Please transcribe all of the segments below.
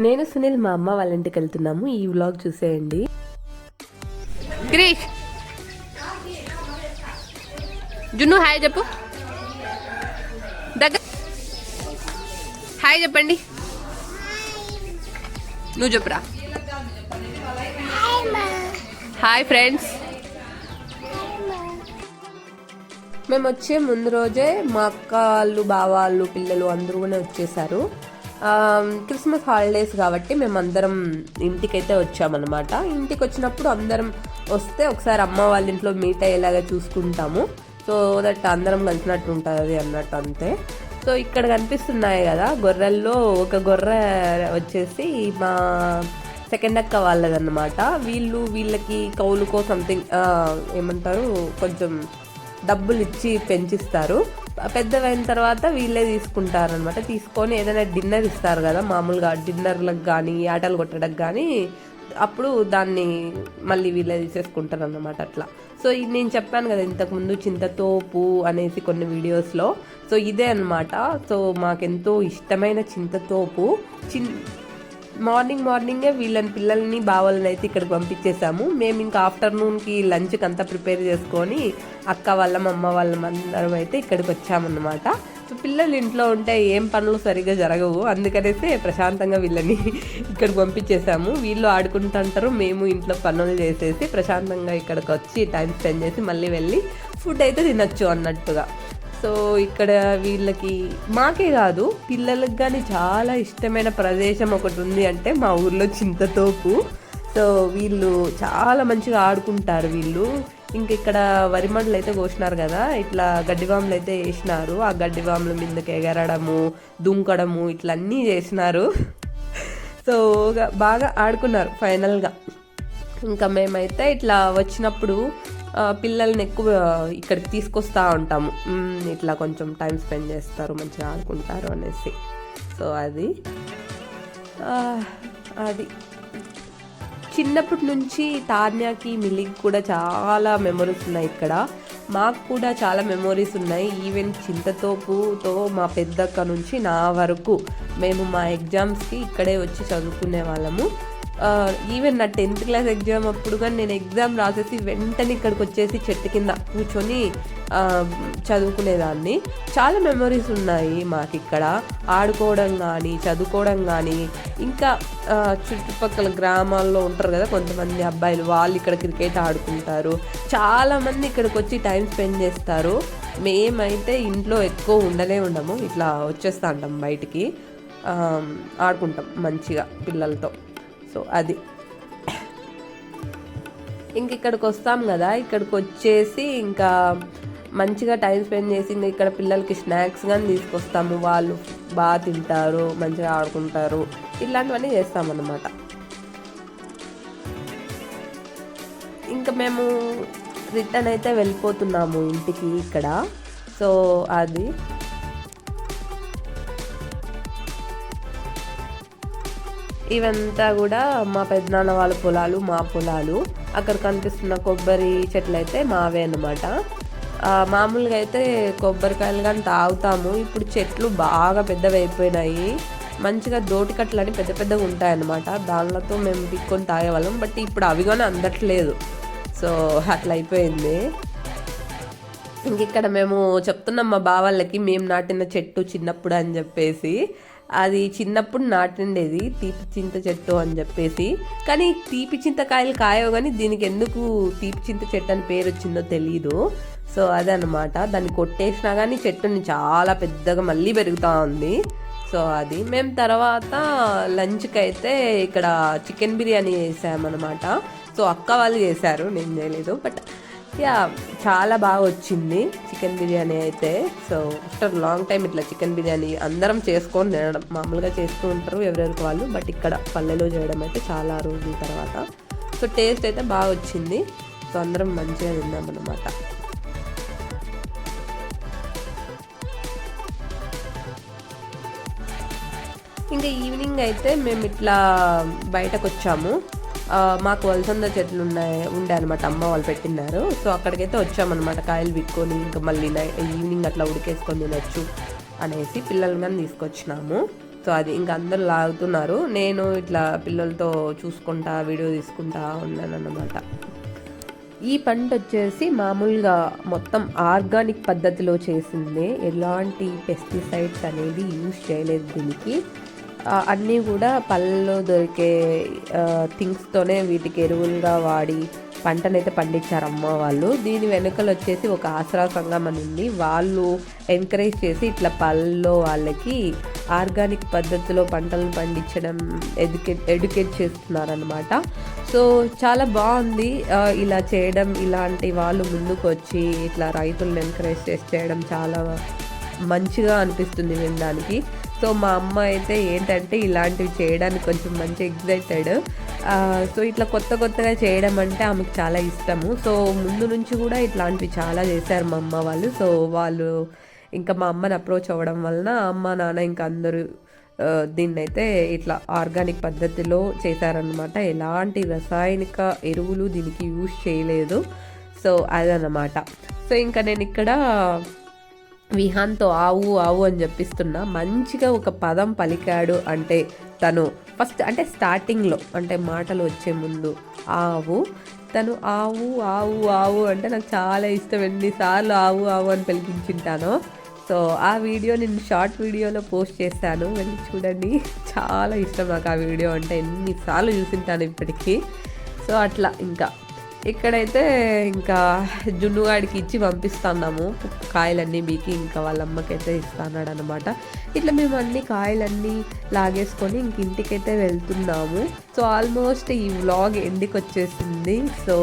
నేను సునీల్ మా అమ్మ వాళ్ళ ఇంటికి వెళ్తున్నాము. ఈ వ్లాగ్ చూసేయండి. గిరీష్. జున్ను హాయ్ చెప్పు. దగ్గర హాయ్ చెప్పండి. నువ్వు చెప్పురా. Hi friends. మేము వచ్చే ముందు రోజే మా అక్క వాళ్ళు బావ వాళ్ళు పిల్లలు అందరూ కూడా వచ్చేసారు. క్రిస్మస్ హాలిడేస్ కాబట్టి మేము అందరం ఇంటికైతే వచ్చామన్నమాట. ఇంటికి వచ్చినప్పుడు అందరం వస్తే ఒకసారి అమ్మ వాళ్ళ ఇంట్లో మీట్ అయ్యేలాగా చూసుకుంటాము. సో దట్ అందరం కలిసినట్టు ఉంటుంది అన్నట్టు అంతే. సో ఇక్కడ కనిపిస్తున్నాయి కదా గొర్రెల్లో ఒక గొర్రె వచ్చేసి మా సెకండ్ అక్క వాళ్ళదన్నమాట. వీళ్ళు వీళ్ళకి కౌలుకో సంథింగ్ ఏమంటారు కొంచెం డబ్బులు ఇచ్చి పెంచిస్తారు. పెద్దవైన తర్వాత వీళ్ళే తీసుకుంటారనమాట తీసుకొని ఏదైనా డిన్నర్ ఇస్తారు కదా మామూలుగా డిన్నర్లకు కానీ ఆటలు కొట్టడానికి కానీ అప్పుడు దాన్ని మళ్ళీ వీళ్ళే తీసేసుకుంటారు అన్నమాట అట్లా. సో ఇది నేను చెప్పాను కదా ఇంతకుముందు చింతతోపు అనేసి కొన్ని వీడియోస్లో. సో ఇదే అన్నమాట. సో మాకెంతో ఇష్టమైన చింతతోపు. చిన్ మార్నింగ్ మార్నింగే వీళ్ళని పిల్లల్ని బావాలని అయితే ఇక్కడికి పంపించేసాము మేము ఇంకా ఆఫ్టర్నూన్కి లంచ్కి అంతా ప్రిపేర్ చేసుకొని అక్క వాళ్ళ అమ్మ వాళ్ళ అందరం అయితే ఇక్కడికి వచ్చామన్నమాట. సో పిల్లలు ఇంట్లో ఉంటే ఏం పనులు సరిగ్గా జరగవు. అందుకనేసే ప్రశాంతంగా వీళ్ళని ఇక్కడికి పంపించేసాము వీళ్ళు ఆడుకుంటుంటారు మేము ఇంట్లో పనులు చేసేసి ప్రశాంతంగా ఇక్కడికి వచ్చి టైం స్పెండ్ చేసి మళ్ళీ వెళ్ళి ఫుడ్ అయితే తినొచ్చు అన్నట్టుగా. సో ఇక్కడ వీళ్ళకి మాకే కాదు పిల్లలకు కానీ చాలా ఇష్టమైన ప్రదేశం ఒకటి ఉంది అంటే మా ఊర్లో చింతతోపు. సో వీళ్ళు చాలా మంచిగా ఆడుకుంటారు వీళ్ళు. ఇంక ఇక్కడ వరిమండలు అయితే కోసినారు కదా ఇట్లా గడ్డివాములు అయితే వేసినారు. ఆ గడ్డివాముల మీదకి ఎగరడము దుంకడము ఇట్లా అన్నీ చేసినారు. సో బాగా ఆడుకున్నారు ఫైనల్గా. ఇంకా మేమైతే ఇట్లా వచ్చినప్పుడు పిల్లల్ని ఎక్కువ ఇక్కడికి తీసుకొస్తా ఉంటాము. ఇట్లా కొంచెం టైం స్పెండ్ చేస్తారు మంచిగా ఆడుకుంటారు అనేసి. సో అది. అది. చిన్నప్పటి నుంచి తాన్యాకి మిలికి కూడా చాలా మెమరీస్ ఉన్నాయి ఇక్కడ. మాకు కూడా చాలా మెమోరీస్ ఉన్నాయి. ఈవెన్ చింతతోపుతో మా పెద్దక్క నుంచి నా వరకు మేము మా ఎగ్జామ్స్కి ఇక్కడే వచ్చి చదువుకునే వాళ్ళము. ఈవెన్ నా టెన్త్ క్లాస్ ఎగ్జామ్ అప్పుడు కానీ నేను ఎగ్జామ్ రాసేసి వెంటనే ఇక్కడికి వచ్చేసి చెట్టు కింద కూర్చొని చదువుకునేదాన్ని. చాలా మెమరీస్ ఉన్నాయి మాకు ఇక్కడ. ఆడుకోవడం కానీ చదువుకోవడం కానీ ఇంకా చుట్టుపక్కల గ్రామాల్లో ఉంటారు కదా కొంతమంది అబ్బాయిలు వాళ్ళు ఇక్కడ క్రికెట్ ఆడుకుంటారు. చాలామంది ఇక్కడికి వచ్చి టైం స్పెండ్ చేస్తారు. మేమైతే ఇంట్లో ఎక్కువ ఉండలే ఉండము. ఇట్లా వచ్చేస్తా ఉంటాం బయటికి. ఆడుకుంటాం మంచిగా పిల్లలతో. సో అది. ఇంక ఇక్కడికి వస్తాం కదా ఇక్కడికి వచ్చేసి ఇంకా మంచిగా టైం స్పెండ్ చేసి ఇంకా ఇక్కడ పిల్లలకి స్నాక్స్ కానీ తీసుకొస్తాము. వాళ్ళు బాగా తింటారు మంచిగా ఆడుకుంటారు. ఇలాంటివన్నీ చేస్తామన్నమాట. ఇంకా మేము రిటర్న్ అయితే వెళ్ళిపోతున్నాము ఇంటికి ఇక్కడ. సో అది. ఇవంతా కూడా మా పెద్దనాన్న వాళ్ళ పొలాలు మా పొలాలు. అక్కడ కనిపిస్తున్న కొబ్బరి చెట్లు అయితే మావే అనమాట మామూలుగా అయితే కొబ్బరికాయలు కానీ తాగుతాము. ఇప్పుడు చెట్లు బాగా పెద్దవి అయిపోయినాయి. మంచిగా దోటికట్లు అని పెద్ద పెద్దగా ఉంటాయన్నమాట. దానిలతో మేము పిక్కొని తాగేవాళ్ళం. బట్ ఇప్పుడు అవి కానీ అందట్లేదు. సో అట్లా అయిపోయింది. ఇంక ఇక్కడ మేము చెప్తున్నాం మా బావాళ్ళకి మేము నాటిన చెట్టు చిన్నప్పుడు అని చెప్పేసి. అది చిన్నప్పుడు నాటిండేది తీపి చింత చెట్టు అని చెప్పేసి. కానీ తీపి చింతకాయలు కాయో కానీ దీనికి ఎందుకు తీపి చింత చెట్టు అని పేరు వచ్చిందో తెలియదు సో అదనమాట దాన్ని కొట్టేసినా కానీ చెట్టుని చాలా పెద్దగా మళ్ళీ పెరుగుతూ ఉంది. సో అది. మేము తర్వాత లంచ్కి అయితే ఇక్కడ చికెన్ బిర్యానీ చేసామన్నమాట. సో అక్క వాళ్ళు చేశారు నేను చేయలేదు. బట్ యా చాలా బాగా వచ్చింది. చికెన్ బిర్యానీ అయితే. సో ఆఫ్టర్ లాంగ్ టైం ఇట్లా చికెన్ బిర్యానీ అందరం చేసుకొని తినడం. మామూలుగా చేస్తూ ఉంటారు ఎవరెవరికి వాళ్ళు బట్ ఇక్కడ పల్లెలో చేయడం అయితే చాలా రోజుల తర్వాత. సో టేస్ట్ అయితే బాగా వచ్చింది. సో అందరం మంచిగా తిన్నాం అనమాట ఇంకా ఈవినింగ్ అయితే మేము ఇట్లా బయటకు వచ్చాము మాకు వలసంద చెట్లు ఉన్నాయి ఉండే అనమాట అమ్మ వాళ్ళు పెట్టినారు. సో అక్కడికైతే వచ్చామన్నమాట. కాయలు విక్కొని ఇంకా మళ్ళీ ఈవినింగ్ అట్లా ఉడికేసుకొని తినొచ్చు అనేసి పిల్లల్ని కానీ తీసుకొచ్చినాము. సో అది ఇంకా అందరూ లాగుతున్నారు. నేను ఇట్లా పిల్లలతో చూసుకుంటా వీడియో తీసుకుంటా ఉన్నాను అన్నమాట. ఈ పంట వచ్చేసి మామూలుగా మొత్తం ఆర్గానిక్ పద్ధతిలో చేసిందే. ఎలాంటి పెస్టిసైడ్స్ అనేది యూజ్ చేయలేదు దీనికి. అన్నీ కూడా పళ్ళలో దొరికే థింగ్స్తోనే వీటికి ఎరువులుగా వాడి పంటనైతే పండించారు అమ్మ వాళ్ళు. దీని వెనుకలు వచ్చేసి ఒక ఆసరా సంఘం అని ఉంది. వాళ్ళు ఎంకరేజ్ చేసి ఇట్లా పళ్ళలో వాళ్ళకి ఆర్గానిక్ పద్ధతిలో పంటలను పండించడం ఎడ్యుకేట్ ఎడ్యుకేట్ చేస్తున్నారనమాట సో చాలా బాగుంది. ఇలా చేయడం ఇలాంటి వాళ్ళు ముందుకు వచ్చి ఇట్లా రైతులను ఎంకరేజ్ చేసి చేయడం చాలా మంచిగా అనిపిస్తుంది వినడానికి. సో మా అమ్మ అయితే ఏంటంటే ఇలాంటివి చేయడానికి కొంచెం మంచి ఎగ్జైటెడ్ సో ఇట్లా కొత్త కొత్తగా చేయడం అంటే ఆమెకు చాలా ఇష్టము. సో ముందు నుంచి కూడా ఇట్లాంటివి చాలా చేశారు మా అమ్మ వాళ్ళు. సో వాళ్ళు ఇంకా మా అమ్మని అప్రోచ్ అవ్వడం వలన అమ్మ నాన్న ఇంకా అందరూ దీన్నైతే ఇట్లా ఆర్గానిక్ పద్ధతిలో చేశారనమాట ఎలాంటి రసాయనిక ఎరువులు దీనికి యూజ్ చేయలేదు. సో అదనమాట సో ఇంకా నేను ఇక్కడ విహాన్తో ఆవు ఆవు అని చెప్పిస్తున్నా మంచిగా ఒక పదం పలికాడు అంటే తను ఫస్ట్ అంటే స్టార్టింగ్లో అంటే మాటలు వచ్చే ముందు ఆవు తను ఆవు ఆవు ఆవు అంటే నాకు చాలా ఇష్టం. ఎన్నిసార్లు ఆవు ఆవు అని పిలిపించింటాను. సో ఆ వీడియో నేను షార్ట్ వీడియోలో పోస్ట్ చేశాను. వెళ్ళి చూడండి. చాలా ఇష్టం నాకు ఆ వీడియో అంటే ఎన్నిసార్లు చూసింటాను ఇప్పటికీ. సో అట్లా ఇంకా. ఇక్కడైతే ఇంకా జున్నుగాడికి ఇచ్చి పంపిస్తున్నాము. కాయలన్నీ బీకి ఇంకా వాళ్ళ అమ్మకైతే ఇస్తున్నాడు అనమాట ఇట్లా మేము అన్ని కాయలన్నీ లాగేసుకొని ఇంక ఇంటికైతే వెళ్తున్నాము. సో ఆల్మోస్ట్ ఈ వ్లాగ్ ఎందుకు వచ్చేసింది సో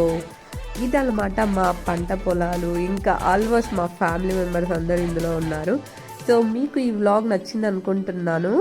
ఇదనమాట మా పంట పొలాలు. ఇంకా ఆల్మోస్ట్ మా ఫ్యామిలీ మెంబర్స్ అందరూ ఇందులో ఉన్నారు. సో మీకు ఈ వ్లాగ్ నచ్చింది అనుకుంటున్నాను